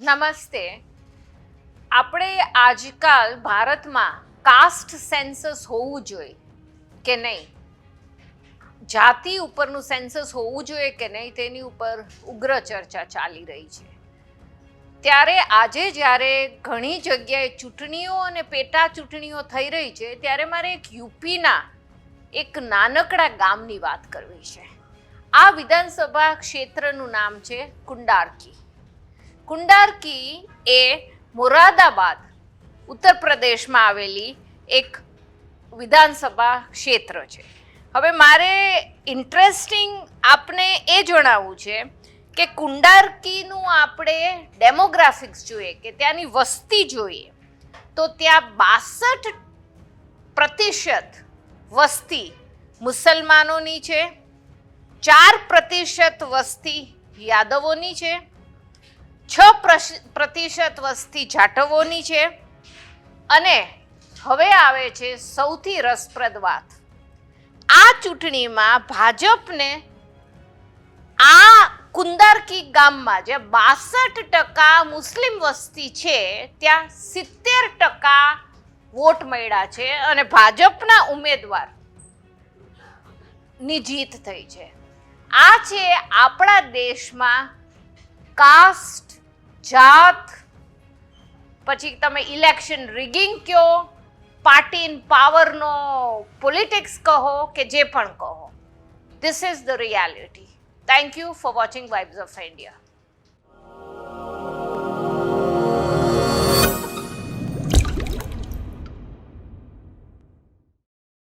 નમસ્તે. આપણે આજકાલ ભારતમાં કાસ્ટ સેન્સસ હોવું જોઈએ કે નહીં? જાતિ ઉપરનું સેન્સસ હોવું જોઈએ કે નહીં? તેની ઉપર ઉગ્ર ચર્ચા ચાલી રહી છે. ત્યારે આજે જ્યારે ઘણી જગ્યાએ ચૂંટણીઓ અને પેટા ચૂંટણીઓ થઈ રહી છે, ત્યારે મારે એક યુપીના એક નાનકડા ગામની વાત કરવી છે. આ વિધાનસભા ક્ષેત્રનું નામ છે કુંડારકી. કુંડારકી એ મોરાદાબાદ ઉત્તર પ્રદેશમાં આવેલી એક વિધાનસભા ક્ષેત્ર છે. હવે મારે ઇન્ટરેસ્ટિંગ આપને એ જણાવવું છે કે કુંડારકીનું આપણે ડેમોગ્રાફિક્સ જોઈએ કે ત્યાંની વસ્તી જોઈએ, તો ત્યાં બાસઠ પ્રતિશત વસ્તી મુસલમાનોની છે, ચાર પ્રતિશત વસ્તી યાદવોની છે પ્રતિશત વસ્તી જાટવોની છે. અને હવે આવે છે સૌથી રસપ્રદ વાત. આ ચૂંટણીમાં ભાજપને આ કુંદારકી ગામમાં જે બાસઠ ટકા મુસ્લિમ વસ્તી છે, ત્યાં સિત્તેર ટકા વોટ મળ્યા છે અને ભાજપના ઉમેદવારની જીત થઈ છે. આ છે આપણા દેશમાં કાસ્ટ જાત, પછી તમે ઇલેક્શન રિગિંગ કહો પાર્ટી ઇન પાવરનો પોલિટિક્સ કહો કે જે પણ કહો. This is the reality thank you for watching vibes of India